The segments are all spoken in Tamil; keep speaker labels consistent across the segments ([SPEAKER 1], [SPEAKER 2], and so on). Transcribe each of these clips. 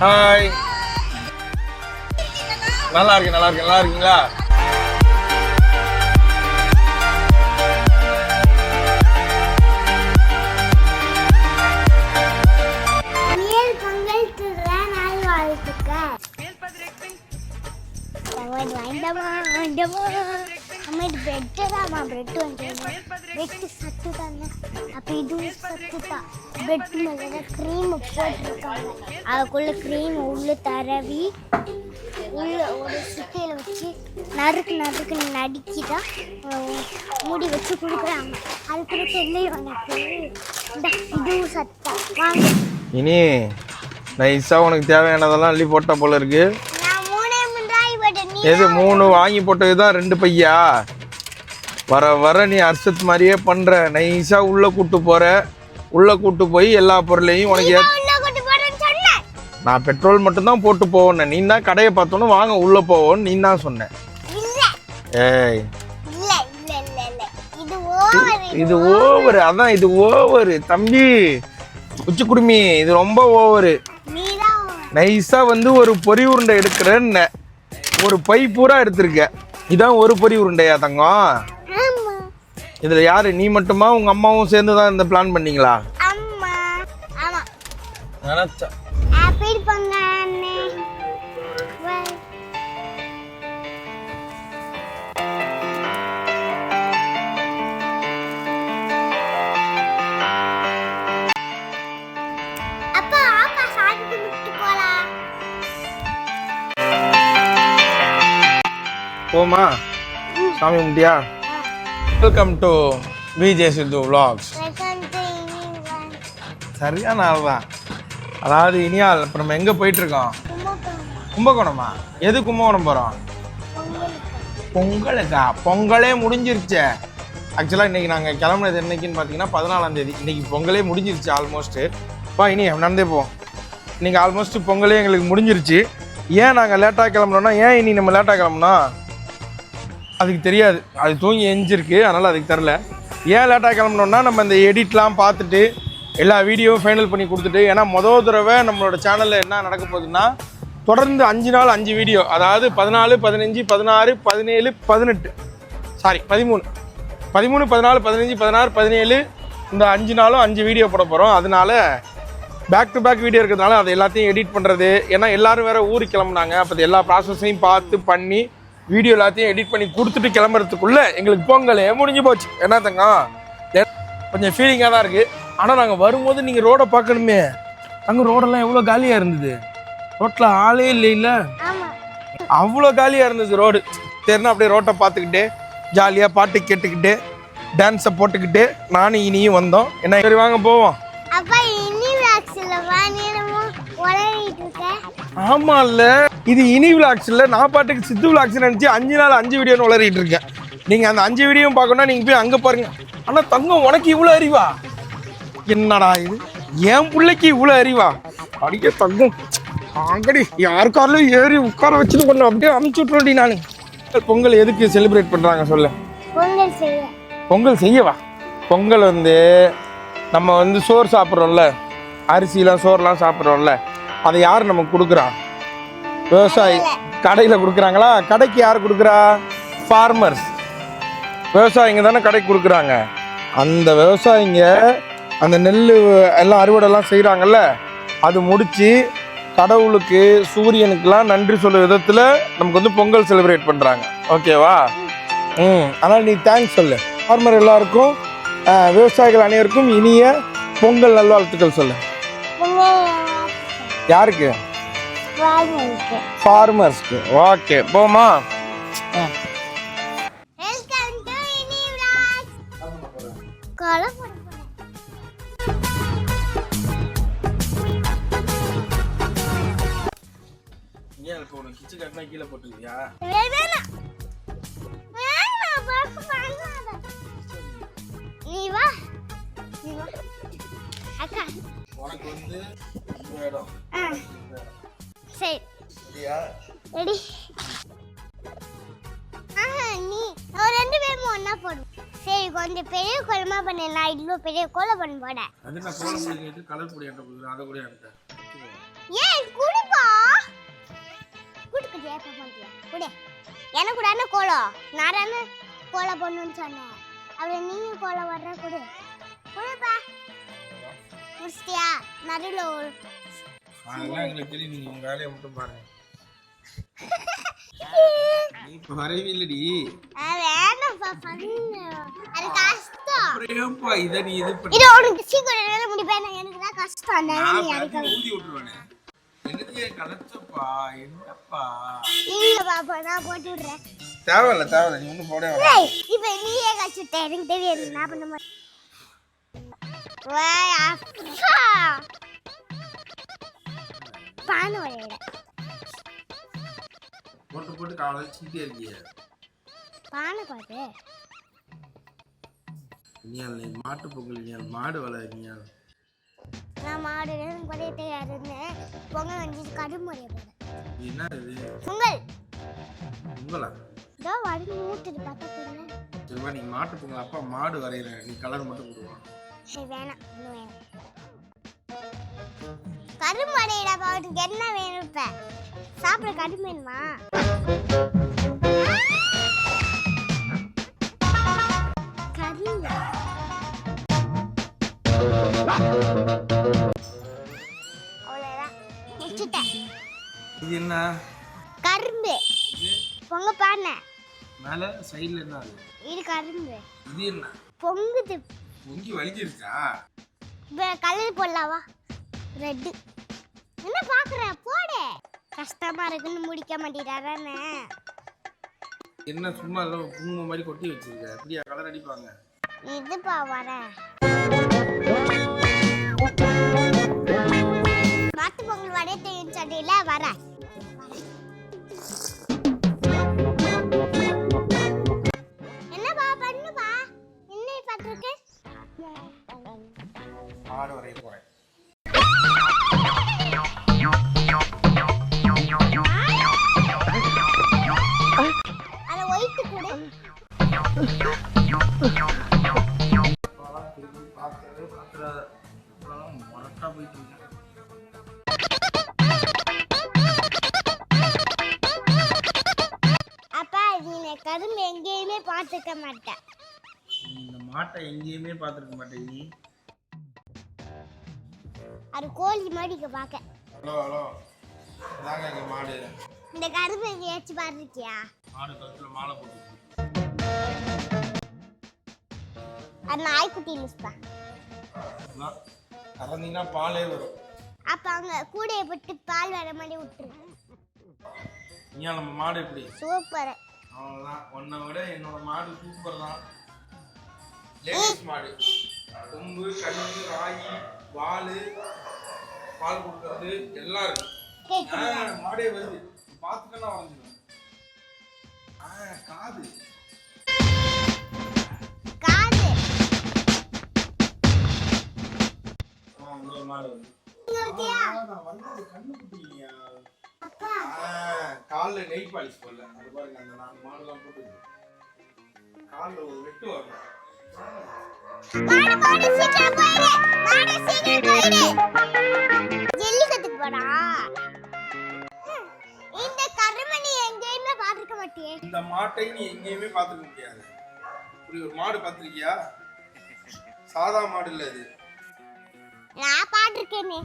[SPEAKER 1] ஹாய் நல்லா இருக்கு நல்லா இருக்கு நல்லா இருக்கீங்களா
[SPEAKER 2] மேல் பொங்கல் திருவிழா நாள் வாழ்த்துக்கள் அவன் வாய்ந்தமா பிரெட்டு தான்மா பிரெட் வந்து பிரெட்டு சத்து தானே அப்போ இதுவும் சத்து தான் பிரெட் மேலே க்ரீம் போட்டிருக்காங்க அதுக்குள்ள கிரீம் உள்ள தரவி உள்ள ஒரு சுத்தியில் வச்சு நறுக்கு நறுக்கு நடுக்கி தான் மூடி வச்சு கொடுக்குறாங்க அதுக்குள்ள தெரியும் எனக்கு இதுவும் சத்தா வாங்க
[SPEAKER 1] இனி நைஸாக உனக்கு தேவையானதெல்லாம் அள்ளி போட்ட போல இருக்கு
[SPEAKER 2] நான் மூணே முண்டாய் போட்டேன் நீ
[SPEAKER 1] எது மூணு வாங்கி போட்டது தான் ரெண்டு பையா? வர வர நீ அர்ஷத் மாதிரியே பண்ற. நைஸா உள்ள கூட்டு போற. உள்ள கூட்டு போய் எல்லா பொருளையும் உனக்கு நான் பெட்ரோல் மட்டும்தான் போட்டு போவேன் நீ தான் கடையை பார்த்தோன்னு வாங்க உள்ள போவோன்னு நீ தான் சொன்ன ஏய்.
[SPEAKER 2] இது ஓவர்
[SPEAKER 1] அதான் இது ஓவர் தம்பி உச்சி குடுமி இது ரொம்ப ஓவரு
[SPEAKER 2] நீதான்
[SPEAKER 1] நைஸா வந்து ஒரு பொரி உருண்டை எடுக்கிறேன்னு. ஒரு பை பூரா எடுத்திருக்க. இதான் ஒரு பொரி உருண்டையா தங்கம்? இதுல யாரு? நீ மட்டுமா? உங்க அம்மாவும் சேர்ந்து தான் இந்த பிளான் பண்ணீங்களா? நினைச்சா. போமா? சாமி கும்பிட்டியா? வெல்கம் டு விஜய் சித்து
[SPEAKER 2] இனிவன்
[SPEAKER 1] சரியான ஆள் தான் அதாவது இனியால் இப்போ நம்ம எங்கே போயிட்டு இருக்கோம்
[SPEAKER 2] கும்பகோணம்?
[SPEAKER 1] எது கும்பகோணம் போகிறோம்
[SPEAKER 2] பொங்கலுக்கு?
[SPEAKER 1] பொங்கலே முடிஞ்சிருச்சே. ஆக்சுவலாக இன்னைக்கு நாங்கள் கிளம்புனது என்னைக்குன்னு பார்த்தீங்கன்னா பதினாலாம் தேதி. இன்னைக்கு பொங்கலே முடிஞ்சிருச்சு ஆல்மோஸ்ட்டு பா இனி நடந்தே போவோம். இன்னைக்கு ஆல்மோஸ்ட் பொங்கலே எங்களுக்கு முடிஞ்சிருச்சு. ஏன் நாங்கள் லேட்டாக கிளம்புனோம்னா ஏன் இனி நம்ம லேட்டாக கிளம்புனோம்? அதுக்கு தெரியாது. அது தூங்கி எஞ்சிருக்கு அதனால் அதுக்கு தெரில ஏன் லேட்டாக கிளம்புனோம்னா நம்ம இந்த எடிட்லாம் பார்த்துட்டு எல்லா வீடியோவும் ஃபைனல் பண்ணி கொடுத்துட்டு ஏன்னா மொதல் தடவை நம்மளோட சேனலில் என்ன நடக்க போகுதுன்னா தொடர்ந்து அஞ்சு நாள் அஞ்சு வீடியோ அதாவது பதினாலு பதினஞ்சு பதினாறு பதினேழு பதினெட்டு. சாரி பதிமூணு. பதிமூணு பதினாலு பதினஞ்சு பதினாறு பதினேழு இந்த அஞ்சு நாளும் அஞ்சு வீடியோ போட போகிறோம் அதனால பேக் டு பேக் வீடியோ இருக்கிறதுனால அதை எல்லாத்தையும் எடிட் பண்ணுறது ஏன்னா எல்லோரும் வேறு ஊருக்கு கிளம்புனாங்க. அப்போ அது எல்லா ப்ராசஸையும் பார்த்து பண்ணி வீடியோ எல்லாத்தையும் எடிட் பண்ணி கொடுத்துட்டு கிளம்புறதுக்குள்ள எங்களுக்கு பொங்கலே முடிஞ்சு போச்சு. என்ன தங்கம்? கொஞ்சம் ஃபீலிங்காக தான் இருக்குது ஆனால் நாங்கள் வரும்போது நீங்கள் ரோடை பார்க்கணுமே. அங்கே ரோடெல்லாம் எவ்வளோ காலியாக இருந்தது? ரோட்டில் ஆளே இல்லை அவ்வளோ காலியாக இருந்தது ரோடு சரினா அப்படியே ரோட்டை பார்த்துக்கிட்டு ஜாலியாக பாட்டு கேட்டுக்கிட்டு டான்ஸை போட்டுக்கிட்டு நானும் இனியும் வந்தோம். என்ன சரி வாங்க போவோம்
[SPEAKER 2] அப்பா இனி விளாக்ஸ்ல வாணியமோ உளறிட்டு
[SPEAKER 1] ஆமாம் இல்லை இது இனி விளாக்ஸ் இல்லை. நான் பாட்டுக்கு சித்து விளாக்ஸ் நினச்சி அஞ்சு நாள் அஞ்சு வீடியோ உளறிட்டு இருக்கேன். நீங்கள் அந்த அஞ்சு வீடியோ பார்க்கணும்னா நீங்கள் போய் அங்கே பாருங்க. ஆனால் தங்கம் உனக்கு இவ்வளோ அறிவா? என்னடா இது? என் பிள்ளைக்கு இவ்வளோ அறிவா? அடிக்க தங்கம். அங்கடி யார் கார்லையும் ஏறி உட்கார வச்சுட்டு கொண்டு அப்படியே அமுச்சு விட்றோண்டி நான். பொங்கல் எதுக்கு செலிப்ரேட் பண்ணுறாங்க சொல்ல.
[SPEAKER 2] பொங்கல் செய்ய.
[SPEAKER 1] பொங்கல் செய்யவா? பொங்கல் வந்து நம்ம வந்து சோறு சாப்பிட்றோம்ல. அரிசிலாம் சோறுலாம் சாப்பிட்றோம்ல. அதை யார் நமக்கு கொடுக்குறா? விவசாயி கடையில். கொடுக்குறாங்களா? கடைக்கு யார் கொடுக்குறா? ஃபார்மர்ஸ் விவசாயிங்க தானே கடைக்கு கொடுக்குறாங்க. அந்த விவசாயிங்க அந்த நெல் எல்லாம் அறுவடைலாம் செய்கிறாங்கல்ல அது முடித்து கடவுளுக்கு சூரியனுக்கெல்லாம் நன்றி சொல்ல விதத்தில் நமக்கு வந்து பொங்கல் செலிப்ரேட் பண்ணுறாங்க ஓகேவா ம். ஆனால் நீ தேங்க்ஸ் சொல்லு. ஃபார்மர் எல்லாருக்கும் விவசாயிகள் அனைவருக்கும் இனிய பொங்கல் நல்வாழ்த்துக்கள் சொல்லு. யாருக்கு? ஃபார்மர்ஸ்க்கு ஓகே போமா கீழே போட்டுக்கியா
[SPEAKER 2] நீ வா. நீ வா. அக்கா.
[SPEAKER 1] உனக்கு வந்து இந்த இடம்.
[SPEAKER 2] சரி. ரெடி. ஆஹா நீ நான் ரெண்டு பேரும் ஒண்ணா போடுவோம் சரி கொஞ்சம் பெரிய குழம்பா பண்ணு நான் இவ்வளோ பெரிய கோலம் பண்ண போட.
[SPEAKER 1] அது நான் கோலம் பொடி கலர் பொடி ஆட்ட போகுது அதை கூட ஆட்ட
[SPEAKER 2] ஏன் குடிப்பா. குடு. எனக்கு கோலம்? நான் கோலம் சொன்னேன். அப்புறம் நீயும் கோலம் வர்ற குடு. குடுப்பா. முடிச்சிட்டியா? நடுவில் ஒரு
[SPEAKER 1] அதெல்லாம் எங்களுக்கு தெரியும். நீங்க உங்க வேலையை மட்டும் பாருங்க. இப்ப வரவே இல்லடி.
[SPEAKER 2] ஆ, வேணாம்ப்பா பண்ணு. அது கஷ்டம்.
[SPEAKER 1] அப்புறம் ஏன்பா இதை நீ இது பண்ணி?
[SPEAKER 2] இது உனக்கு சீக்கிரம் நேரம் முடிப்பேன். எனக்கு தான் கஷ்டம். அதனால நீ
[SPEAKER 1] நான்
[SPEAKER 2] அடிக்க
[SPEAKER 1] பேசி ஊதி விட்டுருவானே. என்னது கலச்சப்பா என்னப்பா?
[SPEAKER 2] இல்ல பாப்பா நான் போட்டு விடுறேன்.
[SPEAKER 1] தேவையில்ல தேவையில்ல. நீ ஒன்றும் போட வேணாம்.
[SPEAKER 2] ஏய், இப்ப நீயே கஷ்டத்தை எனக்கு தெரியாது. நான் பண்ண மாட்டேன். பானை வரையிட
[SPEAKER 1] போட்டு போட்டு காலை வச்சுக்கிட்டே இருக்கிய.
[SPEAKER 2] பானை பாத்து.
[SPEAKER 1] நீ மாட்டு பொங்கல் நீ மாடு வளர்க்கீங்க
[SPEAKER 2] நான் மாடு பழைய தெரியாதுன்னு பொங்கல் வந்து கடும் போறேன்
[SPEAKER 1] என்ன இது?
[SPEAKER 2] பொங்கல்.
[SPEAKER 1] பொங்கலா?
[SPEAKER 2] இதோ வடி மூட்டுது பக்கத்துல
[SPEAKER 1] சரிப்பா நீ மாட்டு பொங்கல் அப்பா மாடு வரைகிறேன் நீ கலர் மட்டும் கொடுவான்
[SPEAKER 2] சரி வேணாம் வேணாம். கரும்படையிடா பாவத்துக்கு என்ன வேணும் இப்ப? சாப்பிட கரும்பு வேணுமா?
[SPEAKER 1] இது என்ன?
[SPEAKER 2] கரும்பு. பொங்க பானை
[SPEAKER 1] மேலே சைடில் என்ன அது?
[SPEAKER 2] இது கரும்பு.
[SPEAKER 1] இது என்ன?
[SPEAKER 2] பொங்குது.
[SPEAKER 1] பொங்கி வலிச்சிருச்சா
[SPEAKER 2] இப்போ கலர் போடலாவா? ரெட்டு என்ன பார்க்குற போடு. கஷ்டமா இருக்குன்னு முடிக்க மாட்டேறானே
[SPEAKER 1] என்ன சும்மா எல்லாம் குங்குமம் மாதிரி கொட்டி வச்சிருக்க. அப்படியா? கலர் அடிப்பாங்க.
[SPEAKER 2] இதுப்பா வர. மாட்டு பொங்கல் வடைய தெரியும் சட்டையில வர. மாட்டேன்
[SPEAKER 1] இந்த மாட்டை எங்கேயுமே பார்த்துருக்க மாட்டே நீ.
[SPEAKER 2] அது கோழி மாதிரி இங்க பார்க்க
[SPEAKER 1] ஹலோ ஹலோ. இதாங்க எங்கள் மாடு.
[SPEAKER 2] இந்த கரும்பு எங்கேயாச்சும் பார்த்துருக்கியா
[SPEAKER 1] மாடு கழுத்தில் மாலை போட்டு
[SPEAKER 2] அது நாய்க்குட்டி மிஸ்பா.
[SPEAKER 1] கறந்தீங்கன்னா பாலே வரும்.
[SPEAKER 2] அப்ப அங்க கூடையை போட்டு பால் வர மாதிரி விட்டுரு
[SPEAKER 1] ஏன் நம்ம மாடு எப்படி?
[SPEAKER 2] சூப்பர்.
[SPEAKER 1] அவ்வளோதான் உன்னை விட என்னோட மாடு சூப்பர் தான். லேடிஸ் மாடு. கொம்பு கழுகு ராகி வால் பால் கொடுக்கறது எல்லாம் இருக்கு. மாடே வருது. பார்த்துக்கலாம் வந்துடும் ஆ காது.
[SPEAKER 2] காது.
[SPEAKER 1] மாடு வருது.
[SPEAKER 2] இங்க இருக்கியா
[SPEAKER 1] காலில் நெய் பாலிஷ் போடல. அது பாருங்க அந்த நாலு மாடுலாம் போட்டு காலில் ஒரு வெட்டு வரும்.
[SPEAKER 2] இந்த
[SPEAKER 1] மாட்டை நீ எங்கேயுமே பார்த்துக்க முடியாது. இப்படி ஒரு மாடு பார்த்துருக்கியா? சாதா மாடு இல்லை இது.
[SPEAKER 2] நான் பாட்டிருக்கேனே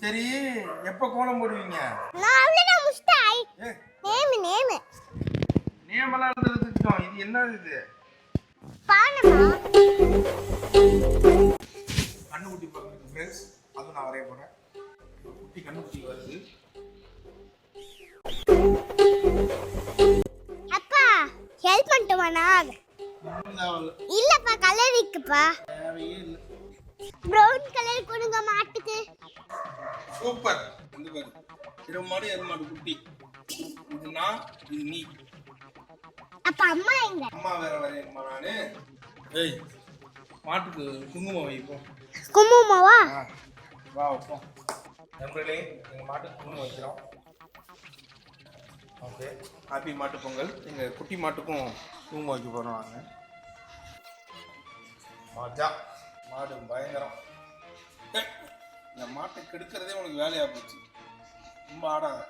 [SPEAKER 1] சரி எப்போ கோலம் போடுவீங்க?
[SPEAKER 2] நான் அவ்வளோதான் முஸ்டாய்
[SPEAKER 1] ஏ.
[SPEAKER 2] Name name.
[SPEAKER 1] நேமெல்லாம் எழுதுறதுக்கும் இது என்னது இது?
[SPEAKER 2] பானமா.
[SPEAKER 1] கண்ணுக்குட்டி பார்க்குறதுக்கு ஃப்ரெண்ட்ஸ் அதுவும் நான் வரைய போகிறேன் குட்டி கண்ணுக்குட்டி வருது.
[SPEAKER 2] அப்பா ஹெல்ப்
[SPEAKER 1] ஒண்ணும் தேவையில்ல.
[SPEAKER 2] இல்லப்பா கலர் இருக்குப்பா
[SPEAKER 1] தேவையே இல்லை.
[SPEAKER 2] ப்ரௌன் கலர் கொடுங்க மாட்டுக்கு.
[SPEAKER 1] சூப்பர் இந்த பாரு. இரு மாடு எரு மாடு குட்டி. இது நான் இது நீ
[SPEAKER 2] அப்ப அம்மா எங்க?
[SPEAKER 1] அம்மா வேற வரையணுமா நானு? ஏய் மாட்டுக்கு குங்குமம் வைப்போம்
[SPEAKER 2] குங்குமவா
[SPEAKER 1] ஆ வா வைப்போம் நண்பர்களே எங்கள் மாட்டுக்கு குங்குமம் வைக்கிறோம். ஓகே. ஹாப்பி மாட்டு பொங்கல். எங்கள் குட்டி மாட்டுக்கும் குங்குமம் வைக்க போகிறோம் நாங்கள் மஜா மாடு பயங்கரம்.
[SPEAKER 2] இந்த மாட்டை கெடுக்கிறதே உனக்கு வேலையா போச்சு. ரொம்ப ஆடாத.